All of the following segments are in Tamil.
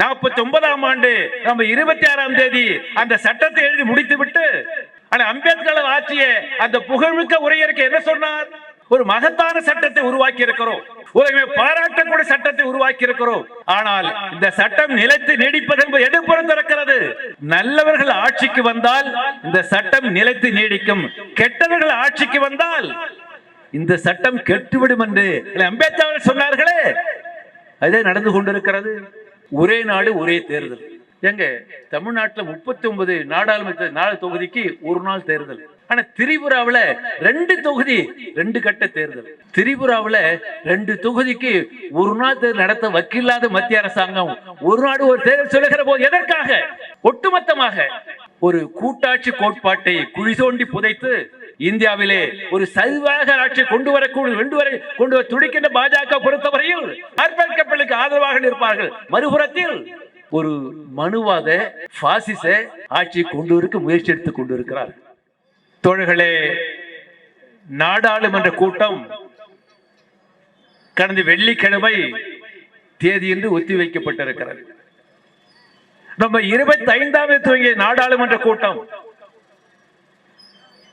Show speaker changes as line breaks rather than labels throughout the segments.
நாற்பத்தி ஒன்பதாம் ஆண்டு நம்ம இருபத்தி ஆறாம் தேதி அந்த சட்டத்தை எழுதி முடித்து விட்டு ஆனா அம்பேத்கர் ஆற்றிய அந்த புகழ்மிக்க உரையருக்கு என்ன சொன்னார்? ஒரு மகத்தான சட்டத்தை உருவாக்கி இருக்கிறோம் உலகமே பாராட்டக்கூடிய சட்டத்தை உருவாக்கி இருக்கிறோம் ஆனால் இந்த சட்டம் நிலைத்து நீடிப்பது என்பது எதிர்ப்புறம் நல்லவர்கள் ஆட்சிக்கு வந்தால் இந்த சட்டம் நிலைத்து நீடிக்கும். கெட்டவர்கள் ஆட்சிக்கு வந்தால் இந்த சட்டம் கெட்டுவிடும் என்று அம்பேத்கர் சொன்னார்களே. அதே நடந்து கொண்டிருக்கிறது. ஒரே நாடு ஒரே தேர்தல். எங்க தமிழ்நாட்டில் முப்பத்தி ஒன்பது நாடாளுமன்ற நாலு தொகுதிக்கு ஒரு நாள் தேர்தல். ஆனா திரிபுராவில் ரெண்டு தொகுதி ரெண்டு கட்ட தேர்தல். திரிபுராவில் ரெண்டு தொகுதிக்கு ஒரு நாள் தேர்தல் நடத்த வக்கில்லாத மத்திய அரசாங்கம் ஒரு நாடு ஒரு தேர்தல் சொல்லுகிற போது எதற்காக? ஒட்டுமொத்தமாக ஒரு கூட்டாட்சி கோட்பாட்டை குழி தோண்டி புதைத்து இந்தியாவிலே ஒரு சரிவாக ஆட்சி கொண்டு வரக்கூடிய கொண்டு வர கொண்டு வர துடிக்கின்ற பாஜக பொறுத்தவரையில் அர்ப்பணிக்கப்பளுக்கு ஆதரவாக நிற்பார்கள். மறுபுறத்தில் ஒரு மனுவாத பாசிச ஆட்சி கொண்டு இருக்க முயற்சி எடுத்துக் கொண்டிருக்கிறார். தோழர்களே நாடாளுமன்ற கூட்டம் கடந்த வெள்ளிக்கிழமை தேதியின்றி ஒத்திவைக்கப்பட்டிருக்கிறது. நம்ம இருபத்தி ஐந்தாம் துவங்கிய நாடாளுமன்ற கூட்டம்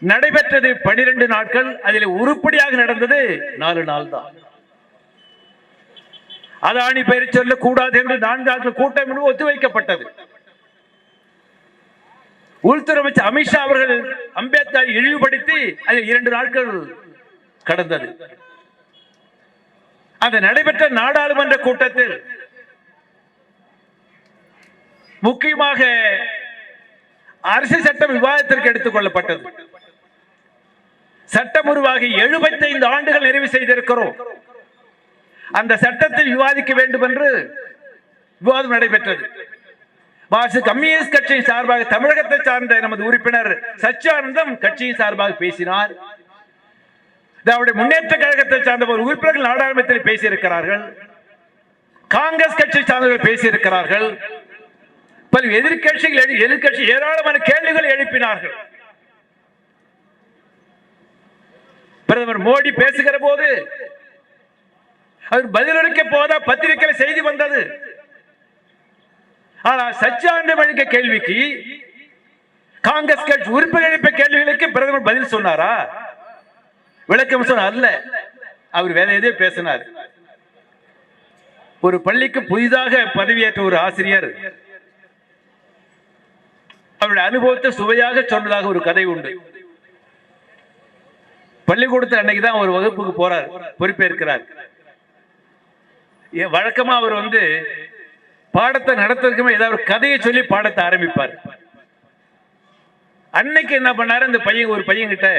நடைபெற்றது பனிரெண்டு நாட்கள் அதில் உருப்படியாக நடந்தது நாலு நாள் தான் அதானி பெயர் சொல்லக்கூடாது என்று நான்காவது கூட்டம் என்று ஒத்திவைக்கப்பட்டது. உள்துறை அமைச்சர் அமித்ஷா அவர்கள் அம்பேத்கர் இழிவுபடுத்தி அதில் இரண்டு நாட்கள் கடந்தது. அந்த நடைபெற்ற நாடாளுமன்ற கூட்டத்தில் முக்கியமாக அரசு சட்டம் விவாதத்திற்கு எடுத்துக் கொள்ளப்பட்டது. சட்டம் உருவாகி எழுபத்தைந்து ஆண்டுகள் நிறைவு செய்திருக்கிறோம். அந்த சட்டத்தை விவாதிக்க வேண்டும் என்று விவாதம் நடைபெற்றது. மார்க்சிஸ்ட் கம்யூனிஸ்ட் கட்சியின் சார்பாக தமிழகத்தை சார்ந்த நமது உறுப்பினர் சச்சியானந்தம் கட்சியின் சார்பாக பேசினார். அவருடைய முன்னேற்ற கழகத்தை சார்ந்த ஒரு உறுப்பினர்கள் நாடாளுமன்றத்தில் பேசியிருக்கிறார்கள். காங்கிரஸ் கட்சி சார்ந்தவர்கள் பேசியிருக்கிறார்கள். பல எதிர்கட்சிகள் எதிர்கட்சி எதிர்க்கட்சி ஏராளமான கேள்விகளை எழுப்பினார்கள். பிரதமர் மோடி பேசுகிற போது அவர் பதிலளிக்க போதா பத்திரிகையில் செய்தி வந்தது. ஆனால் சச்சியானந்தம் அளிக்க கேள்விக்கு காங்கிரஸ் கட்சி உறுப்பினர் கேள்விகளுக்கு பிரதமர் பதில் சொன்னாரா? விளக்கம் சொன்னார் அல்ல. அவர் வேற எதே பேசினார். ஒரு பள்ளிக்கு புதிதாக பதவியேற்ற ஒரு ஆசிரியர். அவருடைய அனுபவத்தை சுவையாக சொன்னதாக ஒரு கதை உண்டு. பள்ளிக்கூடத்தில் அன்னைக்கு தான் ஒரு வகுப்புக்கு போறார் பொறுப்பேற்கிறார். வழக்கமா அவர் வந்து பாடத்தை நடத்துறதுக்குமே ஏதாவது ஒரு கதையை சொல்லி பாடத்தை ஆரம்பிப்பார். அன்னைக்கு என்ன பண்ணாரு? அந்த பையன் ஒரு பையன் கிட்ட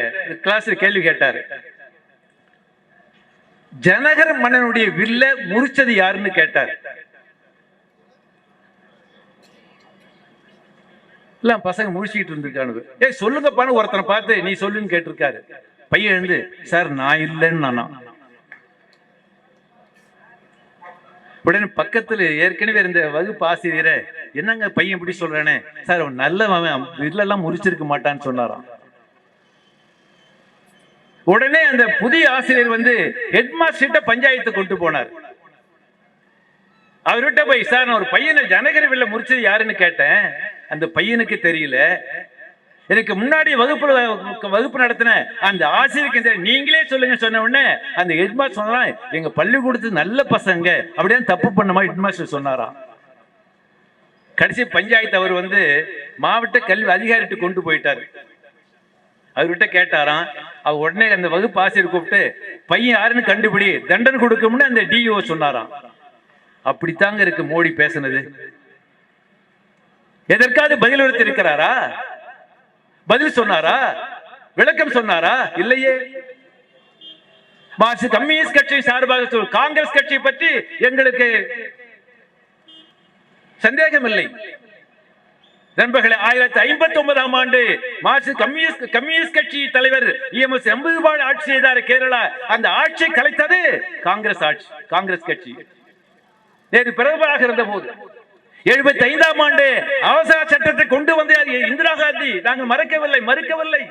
கிளாஸ்ல கேள்வி கேட்டாரு. ஜனகர மன்னனுடைய வில்ல முறிச்சது யாருன்னு கேட்டார். எல்லாம் பசங்க முழிச்சுக்கிட்டு இருந்திருக்கானு ஏய் சொல்லுங்கப்பான்னு ஒருத்தனை பார்த்து நீ சொல்லுன்னு கேட்டிருக்காரு. பையன் எழுந்து சார் நான் இல்லைன்னு நானா? உடனே பக்கத்துல ஏற்கனவே இருந்த வகுப்பு ஆசிரியரை என்னங்க பையன் இப்படி சொல்றானே? சார் அவன் நல்லவன் வில்லெல்லாம் முறிச்சிருக்க மாட்டான்னு சொன்னாராம். உடனே அந்த புதிய ஆசிரியர் வந்து ஹெட் மாஸ்டர்கிட்ட பஞ்சாயத்து கொண்டு போனார். அவர்கிட்ட போய் சார் நான் ஒரு பையனை ஜனகர வில்ல முறிச்சது யாருன்னு கேட்டேன். அந்த பையனுக்கு தெரியல. எனக்கு முன்னாடி வகுப்பு வகுப்பு நடத்தின அந்த ஆசிரியருக்கு நீங்களே சொல்லுங்க சொன்ன உடனே அந்த ஹெட்மாஸ்டர் சொன்னாராம் எங்க பள்ளிக்கூடத்து நல்ல பசங்க. அப்படியே தப்பு பண்ண மாதிரி ஹெட்மாஸ்டர் சொன்னாராம். கடைசி பஞ்சாயத்து அவர் வந்து மாவட்ட கல்வி அதிகாரிட்டு கொண்டு போயிட்டாரு. அவர்கிட்ட கேட்டாராம் அவர் உடனே அந்த வகுப்பு ஆசிரியர் கூப்பிட்டு பையன் யாருன்னு கண்டுபிடி தண்டனை கொடுக்கும்னு அந்த டிஓ சொன்னாராம். அப்படித்தாங்க இருக்கு மோடி பேசுனது. எதற்காவது பதில் இருக்கிறாரா? பதில் சொன்னாரா? விளக்கம் சொன்னாரா? இல்லையே. மார்க்சிஸ்ட் கம்யூனிஸ்ட் கட்சி சார்பாக காங்கிரஸ் கட்சி பற்றி எங்களுக்கு சந்தேகம் இல்லை நண்பர்களே ஆயிரத்தி ஐம்பத்தி ஒன்பதாம் ஆண்டு மார்க்சிஸ்ட் கம்யூனிஸ்ட் கம்யூனிஸ்ட் கட்சி தலைவர் இஎம்எஸ் எம்பதுபாடு ஆட்சி செய்தார் கேரளா. அந்த ஆட்சியை கலைத்தது காங்கிரஸ் ஆட்சி காங்கிரஸ் கட்சி. நேரு பிரதமராக இருந்த போது எழுபத்தி ஐந்தாம் ஆண்டு அவசர சட்டத்தை கொண்டு வந்து இந்திரா காந்தி. நாங்கள் மறக்கவில்லை மறுக்கவில்லை.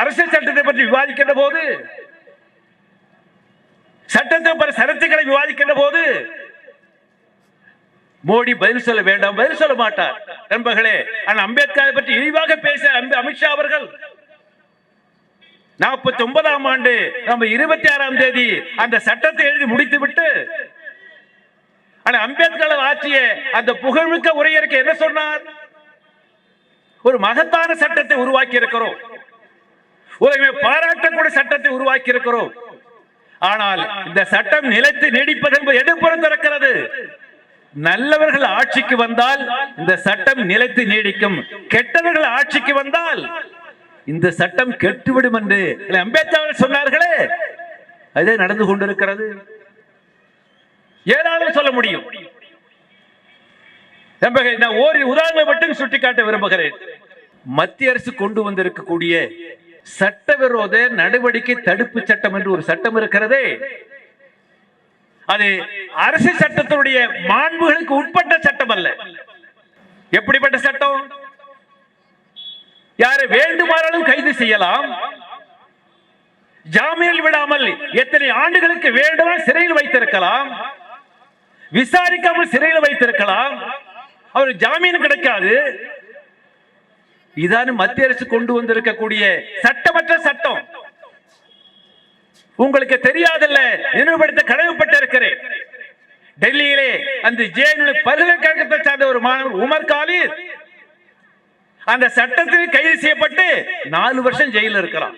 அரசியல் சட்டத்தை பற்றி விவாதிக்கின்ற போது சட்டத்தை பல சரத்துக்களை விவாதிக்கின்ற போது மோடி பதில் சொல்ல வேண்டாம் பதில் சொல்ல மாட்டார். நண்பர்களே ஆனால் அம்பேத்கரை பற்றி இழிவாக பேச அமித்ஷா அவர்கள் நாற்பத்தி ஒன்பதாம் ஆண்டு நம்ம இருபத்தி ஆறாம் தேதி அந்த சட்டத்தை எழுதி முடித்து விட்டு ஆனா அம்பேத்கர் ஆற்றிய அந்த புகழ்மிக்க உரையருக்கு என்ன சொன்னார்? ஒரு மகத்தான சட்டத்தை உருவாக்கி இருக்கிறோம் உலகமே பாராட்டக்கூடிய சட்டத்தை உருவாக்கி இருக்கிறோம் ஆனால் இந்த சட்டம் நிலைத்து நீடிப்பது என்பது எடுப்புறம் நல்லவர்கள் ஆட்சிக்கு வந்தால் இந்த சட்டம் நிலைத்து நீடிக்கும். கெட்டவர்கள் ஆட்சிக்கு வந்தால் இந்த சட்டம் கெட்டுவிடும் என்று அம்பேத்கர் சொன்னார்களே. அதே நடந்து கொண்டிருக்கிறது. ஏதாவது சொல்ல முடியும். நான் ஓரி உதாரணம் மட்டும் சுட்டிக்காட்ட விரும்புகிறேன். மத்திய அரசு கொண்டு வந்திருக்கக்கூடிய சட்டவிரோத நடவடிக்கை தடுப்பு சட்டம் என்று ஒரு சட்டம் இருக்கிறதே. அது அரசு சட்டத்தினுடைய மாண்புகளுக்கு உட்பட்ட சட்டம் அல்ல. எப்படிப்பட்ட சட்டம்? யாரை வேண்டுமானாலும் கைது செய்யலாம். ஜாமீனில் விடாமல் எத்தனை ஆண்டுகளுக்கு வேண்டுமா சிறையில் வைத்திருக்கலாம். விசாரிக்காமல் சிறையில் வைத்திருக்கலாம். அவர் ஜாமீன் கிடைக்காது. இதான மத்திய அரசு கொண்டு வந்திருக்கக்கூடிய சட்டமற்ற சட்டம். உங்களுக்கு தெரியாதல்ல நினைவுபடுத்த கடமைப்பட்டு இருக்கிறேன் டெல்லியிலே அந்த ஜேஎன்யூ பல்கலைக்கழகத்தை சார்ந்த ஒரு மாணவர் உமர் காலித் அந்த சட்டத்தில் கைது செய்யப்பட்டு நாலு வருஷம் ஜெயில இருக்கலாம்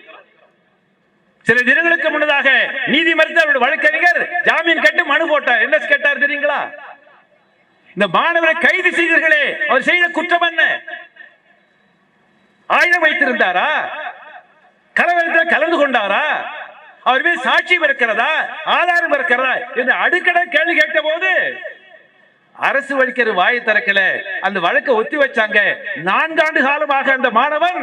சில தினங்களுக்கு முன்னதாக நீதிமன்றத்தில் அவருடைய வழக்கறிஞர் ஜாமீன் கேட்டு மனு போட்டார். என்ன கேட்டார் தெரியுங்களா? இந்த மாணவரை கைது செய்தீர்களே அவர் செய்த குற்றம் என்ன? ஆயுதம் வைத்திருந்தாரா? கலவரத்தில் கலந்து கொண்டாரா? அவர் மீது சாட்சியம் இருக்கிறதா ஆதாரம் இருக்கிறதா என்று அடுக்கட கேள்வி கேட்ட போது அரசு வழிக்கிற வாயை திறக்கல. அந்த வழக்கை ஒத்தி வச்சாங்க. நான்காண்டு காலமாக அந்த மாணவன்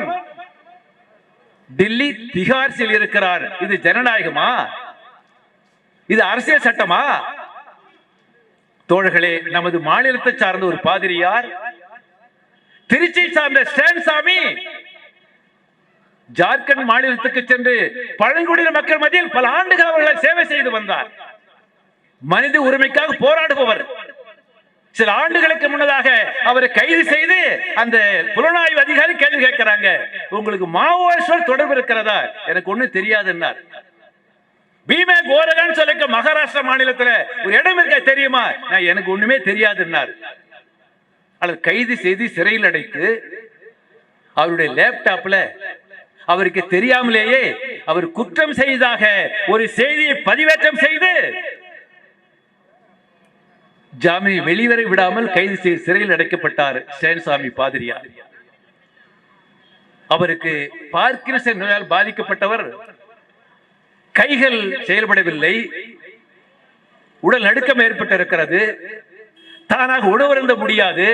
டெல்லி திகார் சில் இருக்கிறார். இது ஜனநாயகமா? இது அரசியல் சட்டமா? தோழர்களே நமது மாநிலத்தை சார்ந்த ஒரு பாதிரியார் திருச்சி சார்ந்த ஸ்டான்சாமி ஜார்க்கண்ட் மாநிலத்துக்கு சென்று பழங்குடியின மக்கள் மத்தியில் பல ஆண்டுகள் அவர்களை சேவை செய்து வந்தார். மனித உரிமைக்காக போராடுபவர். சில ஆண்டுகளுக்கு முன்னதாக அவரை கைது செய்து அந்த புலனாய்வு அதிகாரி கேள்வி கேட்கிறாங்க. உங்களுக்கு மாவோயிஸ்டர் தொடர்பு இருக்கிறதா? எனக்கு ஒண்ணும் தெரியாதுன்னார். பீமே கோரகன் சொல்லிக்க மகாராஷ்டிரா மாநிலத்துல ஒரு இடம் இருக்க தெரியுமா? நான் எனக்கு ஒண்ணுமே தெரியாதுன்னார். அல்லது கைது செய்து சிறையில் அடைத்து அவருடைய லேப்டாப்ல அவருக்கு தெரியாமலேயே அவர் குற்றம் செய்ததாக ஒரு செய்தியை பதிவேற்றம் செய்து ஜாமீனை வெளிவரை விடாமல் கைது செய்து சிறையில் அடைக்கப்பட்டார் சேன்சாமி பாதிரியார். அவருக்கு பார்க்கின்சன் நோயால் பாதிக்கப்பட்டவர் கைகள் செயல்படவில்லை உடல் நடுக்கம் ஏற்பட்டிருக்கிறது தானாக உணவருந்த முடியாது.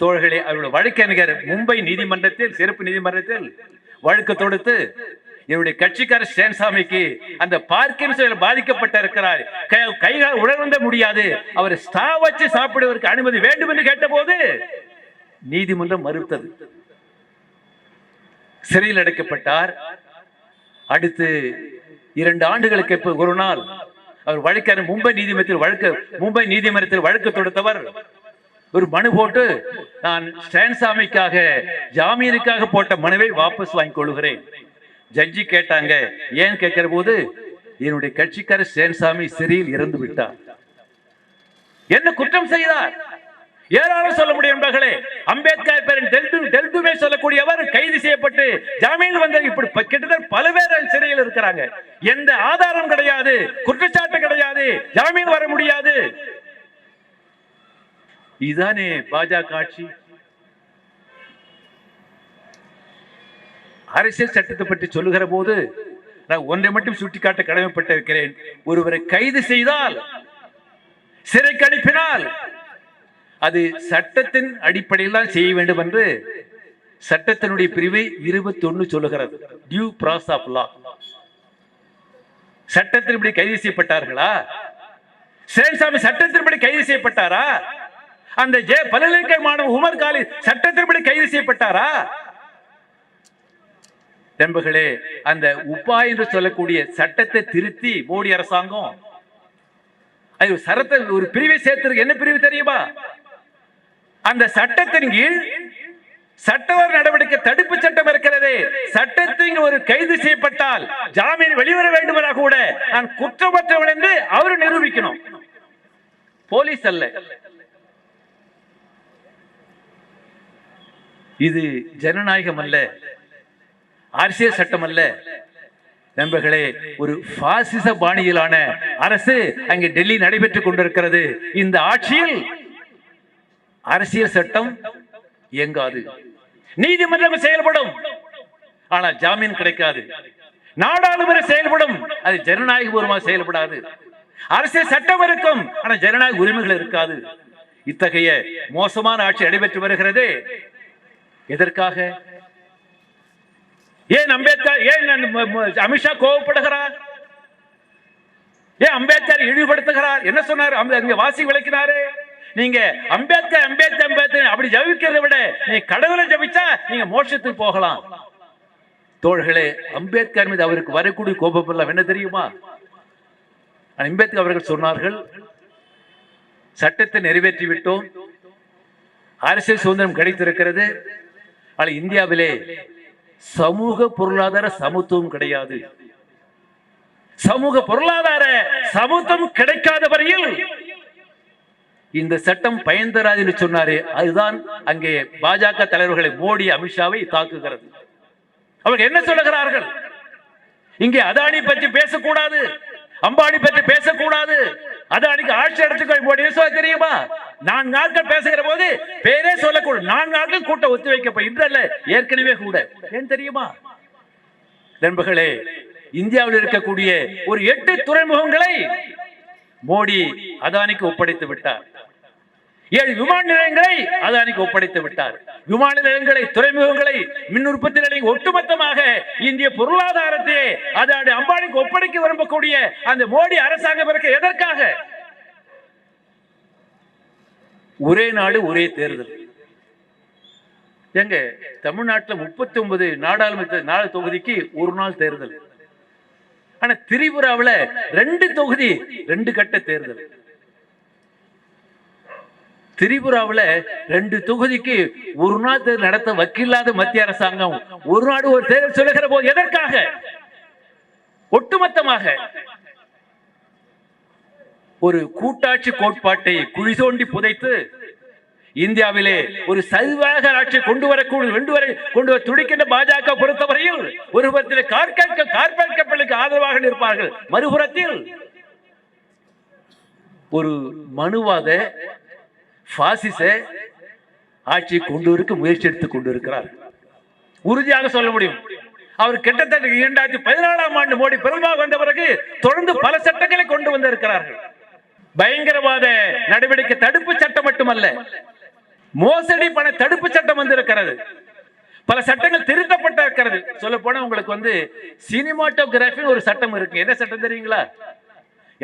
தோழர்களே அவருடைய வழக்கறிஞர் மும்பை நீதிமன்றத்தில் சிறப்பு நீதிமன்றத்தில் வழக்கு தொடுத்து இவருடைய கட்சிக்காரர் ஸ்டேன்சாமிக்கு அந்த பார்க்கின்சன் பாதிக்கப்பட்ட இருக்கிறார் கை- கைகால் உணர்ந்த முடியாது. அவர் ஸ்டா வச்சு சாப்பிடுவதற்கு அனுமதி வேண்டும் என்று கேட்டபோது நீதிமன்றம் மறுத்தது. சிறையில் அடைக்கப்பட்டார். அடுத்து இரண்டு ஆண்டுகளுக்கு இப்போ ஒரு நாள் அவர் வழக்கறிஞர் மும்பை நீதிமன்றத்தில் வழக்கு மும்பை நீதிமன்றத்தில் வழக்கு தொடுத்தவர். ஒரு மனு போட்டு நான் ஸ்டான்சாமிக்காக ஜாமீனுக்காக போட்ட மனுவை வாபஸ் வாங்கிக் கொள்கிறேன் ஜட்ஜி கேட்டாங்க ஏன் கேட்கிற போது என்னுடைய கட்சிக்காரர் சேன்சாமி சிறையில் இறந்து விட்டார். என்ன குற்றம் செய்தார்? ஏராளம் சொல்ல முடியும் நண்பர்களே. அம்பேத்கர் பேரன் டெல்டு டெல்டுமே சொல்லக்கூடியவர் கைது செய்யப்பட்டு ஜாமீன் வந்த இப்படி கிட்டத்தட்ட பல பேர் சிறையில் இருக்கிறாங்க. எந்த ஆதாரம் கிடையாது குற்றச்சாட்டு கிடையாது ஜாமீன் வர முடியாது. இதுதானே பாஜக ஆட்சி? அரசியல் சட்டத்தை பற்றி சொல்லுகிற போது நான் ஒன்றை மட்டும் சுட்டிக்காட்ட கடமைப்பட்டிருக்கிறேன். ஒருவரை கைது செய்தால் சிறைக்கு அனுப்பினால் அது சட்டத்தின் அடிப்படையில் தான் செய்ய வேண்டும் என்று சட்டத்தினுடைய பிரிவு இருபத்தி ஒன்று சொல்லுகிறது. டியூ ப்ராசஸ் ஆஃப் லா சட்டத்தின்படி கைது செய்யப்பட்டார்களா? சேன்சாமி சட்டத்தின்படி கைது செய்யப்பட்டாரா? அந்த ஜே பல்கலைக்கழக மாணவர் உமர் காலி சட்டத்தின்படி கைது செய்யப்பட்டாரா? நண்பர்களே அந்த உப்பா என்று சொல்லக்கூடிய சட்டத்தை திருத்தி மோடி அரசாங்கம் அது ஒரு சரத்தை ஒரு பிரிவை சேர்த்திருக்கு என்ன பிரிவு தெரியுமா? அந்த சட்டத்தின் கீழ் சட்டவர நடவடிக்கை தடுப்பு சட்டம் இருக்கிறது. சட்டத்தின் ஒரு கைது செய்யப்பட்டால் ஜாமீன் வெளிவர வேண்டுமென கூட நான் குற்றமற்றவன் என்று அவர் நிரூபிக்கணும். போலீஸ் அல்ல. இது ஜனநாயகம் அல்ல. அரசியல் சட்டம் அல்ல நண்பர்களே ஒரு பாசிச பாணியிலான அரசு அங்கே டெல்லி நடைபெற்றுக் கொண்டிருக்கிறது. இந்த ஆட்சியில் அரசியல் சட்டம் இயங்காது. நீதிமன்றம் செயல்படும். ஆனால் ஜாமீன் கிடைக்காது. நாடாளுமன்ற செயல்படும். அது ஜனநாயக பூர்வமாக செயல்படாது. அரசியல் சட்டம் இருக்கும். ஆனால் ஜனநாயக உரிமைகள் இருக்காது. இத்தகைய மோசமான ஆட்சி நடைபெற்று வருகிறது. எதற்காக? ஏன் அம்பேத்கர் ஏன் அமித்ஷா கோவப்படுகிறார்? ஏன் அம்பேத்கர் இழிவுபடுத்துகிறார்? என்ன சொன்னார்? அங்க வாசி விளக்கினாரு. நீங்க அம்பேத்கர் அம்பேத்கர் அம்பேத்கர் அப்படி ஜபிக்கிறதை விட நீ கடவுளை ஜபிச்சா நீங்க மோட்சத்துக்கு போகலாம். தோழர்களே அம்பேத்கர் மீது அவருக்கு வரக்கூடிய கோபம் எல்லாம் என்ன தெரியுமா? அம்பேத்கர் அவர்கள் சொன்னார்கள் சட்டத்தை நிறைவேற்றி விட்டோம். அரசியல் சுதந்திரம் கிடைத்திருக்கிறது. ஆனால் இந்தியாவிலே சமூக பொருளாதார சமத்துவம் கிடையாது. சமூக பொருளாதார சமத்துவம் கிடைக்காத வரையில் இந்த சட்டம் பயன் தராது என்று சொன்னாரு. அதுதான் அங்கே பாஜக தலைவர்களை மோடி அமித்ஷாவை தாக்குகிறது. அவர்கள் என்ன சொல்லுகிறார்கள்? இங்கே அதானி பற்றி பேசக்கூடாது அம்பானி பற்றி பேசக்கூடாது அதானிக்கு ஆட்சி அடைச்சுக்கொள்ள மோடி சொல்ல தெரியுமா? நான்கு நாட்கள் பேசுகிற போது பேரே சொல்லக்கூடாது. நான்கு நாட்கள் கூட்டம் ஒத்தி வைக்கப்ப இன்றல்ல ஏற்கனவே கூட. ஏன் தெரியுமா? நண்பர்களே இந்தியாவில் இருக்கக்கூடிய ஒரு எட்டு துறைமுகங்களை மோடி அதானிக்கு ஒப்படைத்து விட்டார். ஏழு விமான நிலையங்களை அதானிக்கு ஒப்படைத்து விட்டார். விமான நிலையங்களை துறைமுகங்களை மின் உற்பத்தி நிலையங்கள் ஒட்டுமொத்தமாக இந்திய பொருளாதாரத்தை அதாவது அம்பானிக்கு ஒப்படைக்க விரும்பக்கூடிய அந்த மோடி அரசாங்கம் இருக்க. எதற்காக? ஒரே நாடு ஒரே தேர்தல். எங்க தமிழ்நாட்டுல முப்பத்தி ஒன்பது நாடாளுமன்ற நாடு தொகுதிக்கு ஒரு நாள் தேர்தல். ஆனா திரிபுராவுல ரெண்டு தொகுதி ரெண்டு கட்ட தேர்தல். திரிபுராவுல ரெண்டு தொகுதிக்கு ஒரு நாள் தேர்தல் நடத்த வக்கில்லாத மத்திய அரசாங்கம் ஒரு நாடு ஒரு தேர்தல் சொல்லுகிற போது எதற்காக? ஒட்டுமொத்தமாக ஒரு கூட்டாட்சி கோட்பாட்டை குழி தோண்டி புதைத்து இந்தியாவிலே ஒரு சைவாக ஆட்சி கொண்டு வரக்கூடிய கொண்டு வர கொண்டு வர துடிக்கின்ற பாஜக பொறுத்தவரையில் ஒரு புறத்தில் கார்பரேட் கப்பலுக்கு ஆதரவாக நிற்பார்கள். மறுபுறத்தில் ஒரு மனுவாத பாசிச ஆட்சி கொண்டு இருக்க முயற்சி எடுத்து கொண்டு இருக்கிறார் உறுதியாக சொல்ல முடியும். அவர் கிட்டத்தட்ட இரண்டாயிரத்தி பதினாலாம் ஆண்டு மோடி பெரும்பாக வந்த பிறகு தொடர்ந்து பல சட்டங்களை கொண்டு வந்திருக்கிறார்கள். பயங்கரவாத நடவடிக்கை தடுப்பு சட்டம் மட்டுமல்ல மோசடி பண தடுப்பு சட்டம் வந்திருக்கிறது. பல சட்டங்கள் திருத்தப்பட்ட இருக்கிறது சொல்ல போனா உங்களுக்கு வந்து சினிமாட்டோகிராஃபி ஒரு சட்டம் இருக்கு. என்ன சட்டம் தெரியுங்களா?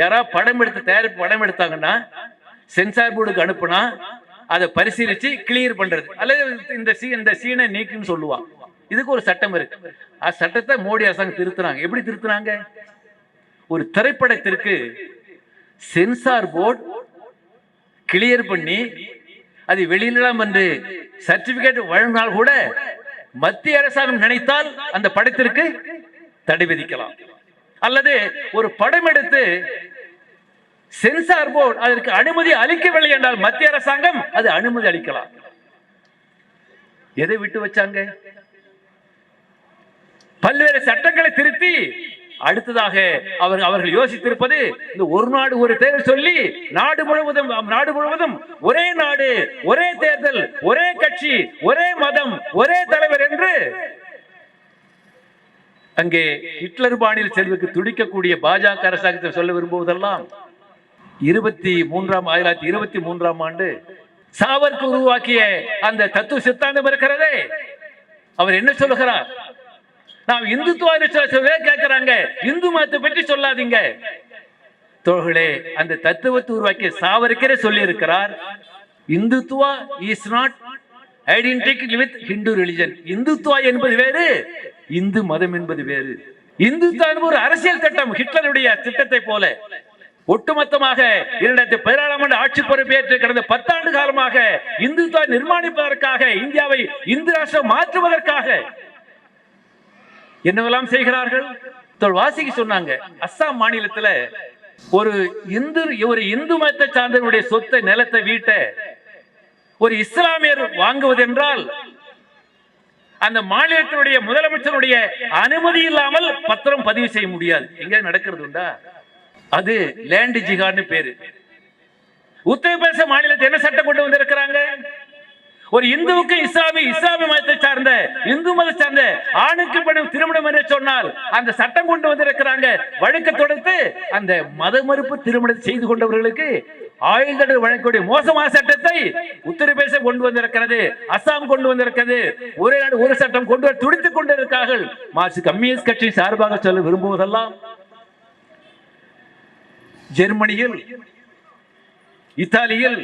யாராவது படம் எடுத்து தயாரிப்பு படம் எடுத்தாங்கன்னா சென்சார் போர்டுக்கு அனுப்புனா அதை பரிசீலிச்சு கிளியர் பண்றது. அல்லது இந்த சீ இந்த சீனை நீக்குன்னு சொல்லுவான் இதுக்கு ஒரு சட்டம் இருக்கு. அந்த சட்டத்தை மோடி அரசாங்கம் திருத்துறாங்க. எப்படி திருத்துறாங்க? ஒரு திரைப்படத்திற்கு சென்சார் போர்டு கிளியர் பண்ணி அது வெளியிடலாம் என்று சர்டிபிகேட் வழங்கினால் கூட மத்திய அரசாங்கம் நினைத்தால் அந்த படத்திற்கு தடை விதிக்கலாம். அல்லது ஒரு படம் எடுத்து சென்சார் போர்டு அதற்கு அனுமதி அளிக்கவில்லை என்றால் மத்திய அரசாங்கம் அது அனுமதி அளிக்கலாம். எதை விட்டு வச்சாங்க? பல்வேறு சட்டங்களை திருத்தி அடுத்ததாக அவர் அவர்கள் யோசித்திருப்பது இந்த ஒரு நாடு ஒரு தேர்தல் சொல்லி நாடு முழுவதும் நாடு முழுவதும் ஒரே நாடு ஒரே தேர்தல் ஒரே கட்சி ஒரே மதம் ஒரே தலைவர் என்று அங்கே ஹிட்லர் பாணியில் செல்வக்கு துடிக்கக்கூடிய பாஜக அரசாங்கத்தை சொல்ல விரும்புவதெல்லாம் இருபத்தி மூன்றாம் ஆயிரத்தி இருபத்தி மூன்றாம் ஆண்டு சாவர்க்கு உருவாக்கிய அந்த தத்துவ சித்தாந்தம் இருக்கிறதே. அவர் என்ன சொல்லுகிறார்? நாம் இந்துத்துவ கேட்கிறாங்க. இந்து மதத்தை பற்றி சொல்லாதீங்க. தோழர்களே அந்த தத்துவத்தை உருவாக்கிய சாவர்க்கரே சொல்லி இருக்கிறார் Hindutva is not identity with Hindu religion Hindutva என்பது வேறு இந்து மதம் என்பது வேறு. இந்துத்துவா ஒரு அரசியல் திட்டம் ஹிட்லருடைய திட்டத்தை போல. ஒட்டுமொத்தமாக இரண்டாயிரத்தி பதினாறாம் ஆண்டு ஆட்சி பொறுப்பேற்று கடந்த பத்தாண்டு காலமாக இந்துத்துவ நிர்மாணிப்பதற்காக இந்தியாவை இந்து ராஷ்டிரம் மாற்றுவதற்காக என்னவெல்லாம் செய்கிறார்கள்? வாசிக்கு சொன்னாங்க. அஸ்ஸாம் மாநிலத்துல ஒரு இந்து ஒரு இந்து மதத்தை சார்ந்தவருடைய சொத்தை நிலத்தை வீட்டை ஒரு இஸ்லாமியர் வாங்குவதென்றால் அந்த மாநிலத்தினுடைய முதலமைச்சருடைய அனுமதி இல்லாமல் பத்திரம் பதிவு செய்ய முடியாது. எங்க நடக்கிறது உண்டா? அது லேண்ட் ஜிஹாட்னு பேரு. உத்தரப்பிரதேச மாநிலத்தை என்ன சட்டம் கொண்டு வந்திருக்கிறாங்க? ஒரு இந்துவுக்கு இஸ்லாமி இஸ்லாமிய மதத்தை சார்ந்த இந்து மதத்தை சார்ந்த ஆணுக்கு பெண்ணும் திருமணம் என்று சொன்னால் அந்த சட்டம் கொண்டு வந்திருக்கிறாங்க. வழக்கு தொடுத்து அந்த மத மறுப்பு திருமணம் செய்து கொண்டவர்களுக்கு ஆயுள் தண்டனை வழங்கக்கூடிய மோசமான சட்டத்தை உத்தரப்பிரதேசம் கொண்டு வந்திருக்கிறது. அஸ்ஸாம் கொண்டு வந்திருக்கிறது. ஒரே நாடு ஒரு சட்டம் கொண்டு துடித்துக் கொண்டிருக்கார்கள் மார்க்சிஸ்ட் கம்யூனிஸ்ட் கட்சி சார்பாக சொல்ல விரும்புவதெல்லாம் ஜெர்மனியில் இத்தாலியில்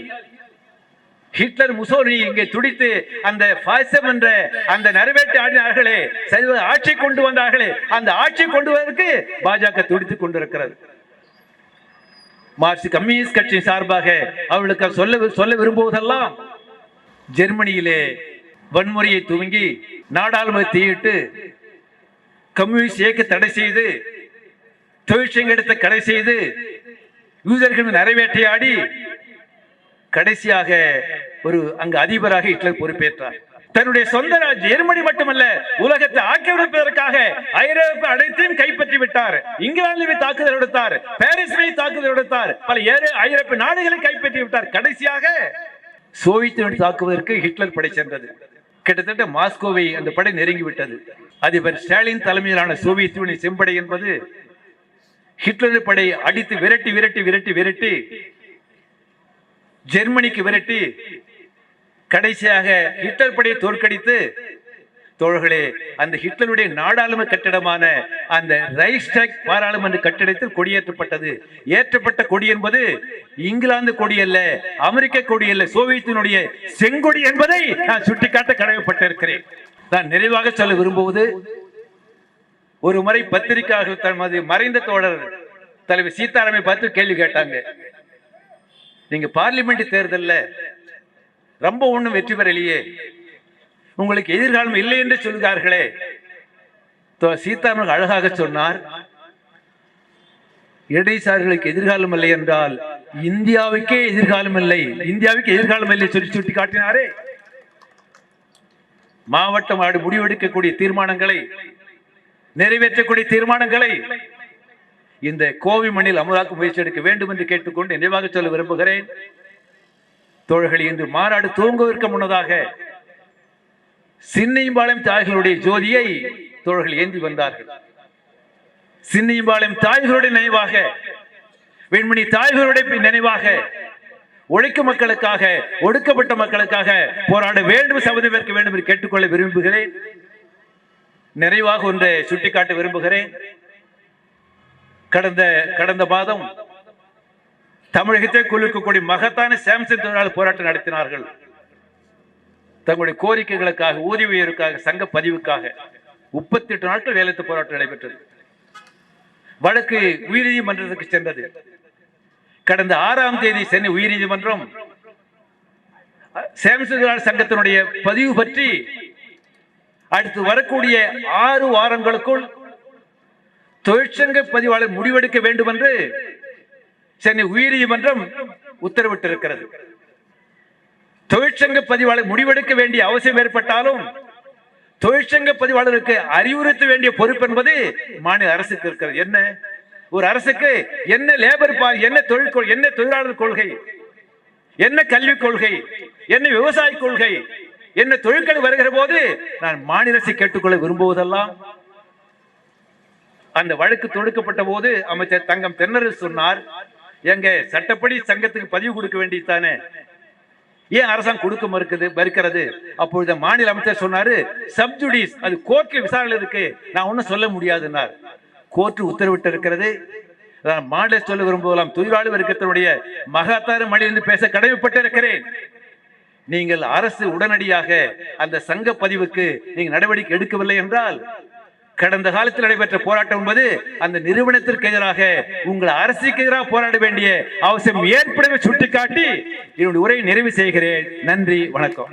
ஹிட்லர் முசோலினி இங்கே துடித்து அந்த பாசம் என்ற அந்த நிறைவேற்றி ஆடினார்களே ஆட்சி கொண்டு வந்தார்களே அந்த ஆட்சி கொண்டு வருவதற்கு பாஜக துடித்துக் கொண்டிருக்கிறது. மார்க்சிஸ்ட் கம்யூனிஸ்ட் கட்சி சார்பாக அவர்களுக்கு சொல்ல சொல்ல விரும்புவதெல்லாம் ஜெர்மனியிலே வன்முறையை துவங்கி நாடாளுமன்ற தீயிட்டு கம்யூனிஸ்ட் இயக்க தடை செய்து தொழிற்சங்க எடுத்த கடை செய்து யூதர்கள் நிறைவேற்றையாடி. கடைசியாக ஒரு அங்கு அதிபராக ஹிட்லர் பொறுப்பேற்றார். தன்னுடைய சொந்த நாடு ஜெர்மனி மட்டுமல்ல உலகத்தை ஆக்கிரமிப்பதற்காக ஐரோப்பா அனைத்தையும் கைப்பற்றி விட்டார். இங்கிலாந்து தாக்குதல் எடுத்தார். பாரிஸ் தாக்குதல் எடுத்தார். பல ஏழு ஐரோப்பிய நாடுகளை கைப்பற்றி விட்டார். கடைசியாக சோவியத் தாக்குவதற்கு ஹிட்லர் படை சென்றது. கிட்டத்தட்ட மாஸ்கோவை அந்த படை நெருங்கி விட்டது அதிபர் ஸ்டாலின் தலைமையிலான சோவியத் யூனியன் செம்படை என்பது ஹிட்லர் படை அடித்து விரட்டி விரட்டி விரட்டி விரட்டி ஜெர்மனிக்கு விரட்டி கடைசியாக ஹிட்லர் படையை தோற்கடித்து தோழர்களே அந்த ஹிட்லருடைய நாடாளுமன்ற கட்டிடமான அந்த ரைஸ்டாக் பாராளுமன்ற கட்டிடத்தில் கொடியேற்றப்பட்டது. ஏற்றப்பட்ட கொடி என்பது இங்கிலாந்து கொடி அல்ல அமெரிக்க கொடி அல்ல சோவியத்தினுடைய செங்கொடி என்பதை நான் சுட்டிக்காட்ட கடமைப்பட்டிருக்கிறேன். நான் நிறைவாக சொல்ல விரும்புவது ஒரு முறை பத்திரிகையாளர்கள் தமது மறைந்த தோழர். தலைவர் சீதாராமை பார்த்து கேள்வி கேட்டாங்க. நீங்க பார்லிமெண்ட் தேர்தலில் ரொம்ப ஒன்றும் வெற்றி பெறலையே. உங்களுக்கு எதிர்காலம் இல்லை என்று சொல்கிறார்களே சீதாராமன் அழகாக சொன்னார். இடதுசாரிகளுக்கு எதிர்காலம் இல்லை என்றால் இந்தியாவுக்கே எதிர்காலம் இல்லை. இந்தியாவுக்கு எதிர்காலம் இல்லை சொல்லி சுட்டி காட்டினாரே மாவட்டம் ஆடு முடிவெடுக்கக்கூடிய தீர்மானங்களை நிறைவேற்றக்கூடிய தீர்மானங்களை இந்த கோவை மண்ணில் அமலாக்க முயற்சி எடுக்க வேண்டும் என்று கேட்டுக்கொண்டு நினைவாக சொல்ல விரும்புகிறேன். தோழர்கள் இன்று மாநாடு தூங்குவதற்கு முன்னதாக சின்னையம்பாளையம் தாய்களுடைய ஜோதியை தோழர்கள் ஏந்தி வந்தார்கள். சின்னையம்பாளையம் தாய்களுடைய நினைவாக வெண்மணி தாய்களுடைய நினைவாக உழைக்கும் மக்களுக்காக ஒடுக்கப்பட்ட மக்களுக்காக போராட வேண்டும் சபதம் வேண்டும் என்று கேட்டுக்கொள்ள விரும்புகிறேன். நிறைவாக ஒன்றை சுட்டிக்காட்ட விரும்புகிறேன். கடந்த கடந்த மாதம் தமிழகத்தை குழுக்கக்கூடிய மகத்தான சாம்சங் தொழிலாளர் போராட்டம் நடத்தினார்கள். தங்களுடைய கோரிக்கைகளுக்காக ஊதிய உயர்வுக்காக சங்க பதிவுக்காக முப்பத்தி எட்டு நாட்கள் வேலைத்து போராட்டம் நடைபெற்றது. வழக்கு உயர்நீதிமன்றத்துக்கு சென்றது. கடந்த ஆறாம் தேதி சென்னை உயர்நீதிமன்றம் சாம்சங் தொழிலாளர் சங்கத்தினுடைய பதிவு பற்றி அடுத்து வரக்கூடிய ஆறு வாரங்களுக்குள் தொழிற்சங்க பதிவாளர் முடிவெடுக்க வேண்டும் என்று சென்னை உயர்நீதிமன்றம் உத்தரவிட்டிருக்கிறது. தொழிற்சங்க பதிவாளர் முடிவெடுக்க வேண்டிய அவசியம் ஏற்பட்டாலும் தொழிற்சங்க பதிவாளருக்கு அறிவுறுத்த வேண்டிய பொறுப்பு என்பது மாநில அரசுக்கு இருக்கிறது. என்ன? ஒரு அரசுக்கு என்ன லேபர் பால் என்ன தொழில் என்ன தொழிலாளர் கொள்கை என்ன கல்விக் கொள்கை என்ன விவசாய கொள்கை என்ன தொழில்கள் வருகிற போது நான் மாநில அரசை கேட்டுக்கொள்ள விரும்புவதெல்லாம்? அந்த வழக்கு தொடுக்கப்பட்ட போது அமைச்சர் தங்கம் தென்னரசு சொன்னார் எங்க சட்டப்படி சங்கத்துக்கு பதிவு கொடுக்க வேண்டியதானே ஏன் அரசாங்கம் கொடுக்க மறுக்குது மறுக்கிறது? அப்பொழுது மாநில அமைச்சர் சொன்னாரு சப்ஜுடிஸ் அது கோர்ட்டு விசாரணை இருக்கு. நான் ஒன்னும் சொல்ல முடியாதுன்னார். கோர்ட் உத்தரவிட்டு இருக்கிறது நான் மாநில சொல்ல விரும்புவலாம் தொழிலாளர் வர்க்கத்தினுடைய மகாத்தார மணிலிருந்து பேச கடமைப்பட்டு இருக்கிறேன் நீங்கள் அரசு உடனடியாக அந்த சங்க பதிவுக்கு நீங்க நடவடிக்கை எடுக்கவில்லை என்றால் கடந்த காலத்தில் நடைபெற்ற போராட்டம் என்பது அந்த நிறுவனத்திற்கு எதிராக உங்கள் அரசுக்கு எதிராக போராட வேண்டிய அவசியம் ஏற்படவே சுட்டிக்காட்டி என்னுடைய உரையை நிறைவு செய்கிறேன். நன்றி வணக்கம்.